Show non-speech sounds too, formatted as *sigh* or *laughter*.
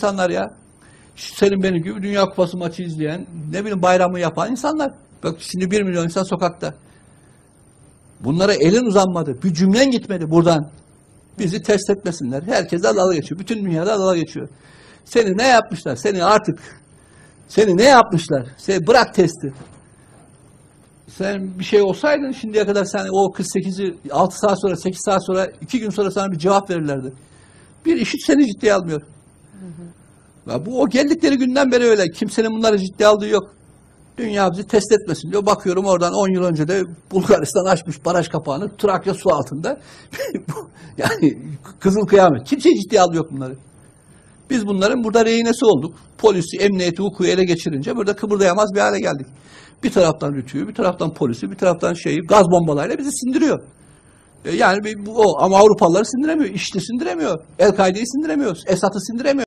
insanlar ya. Senin benim gibi Dünya Kupası maçı izleyen, ne bileyim bayramı yapan insanlar. Bak şimdi bir milyon insan sokakta. Bunlara elin uzanmadı. Bir cümlen gitmedi buradan. Bizi test etmesinler. Herkes dalga geçiyor. Bütün dünyada dalga geçiyor. Seni ne yapmışlar? Seni artık seni ne yapmışlar? Seni bırak testi. Sen bir şey olsaydın şimdiye kadar sen o 48'i 6 saat sonra 8 saat sonra 2 gün sonra sana bir cevap verirlerdi. Bir işi seni ciddiye almıyor. Ya bu o geldikleri günden beri öyle. Kimsenin bunları ciddiye aldığı yok. Dünya bizi test etmesin diyor. Bakıyorum oradan 10 yıl önce de Bulgaristan açmış baraj kapağını. Trakya su altında. *laughs* yani kızıl kıyamet. Kimse ciddiye almıyor bunları. Biz bunların burada rehinesi olduk. Polisi, emniyeti, hukuku ele geçirince burada kıpırdayamaz bir hale geldik. Bir taraftan rütüyü, bir taraftan polisi, bir taraftan şeyi gaz bombalarıyla bizi sindiriyor. E, Yani bu, o ama Avrupalıları sindiremiyor. İşte sindiremiyor. El-Kaide'yi sindiremiyor. Esad'ı sindiremiyor.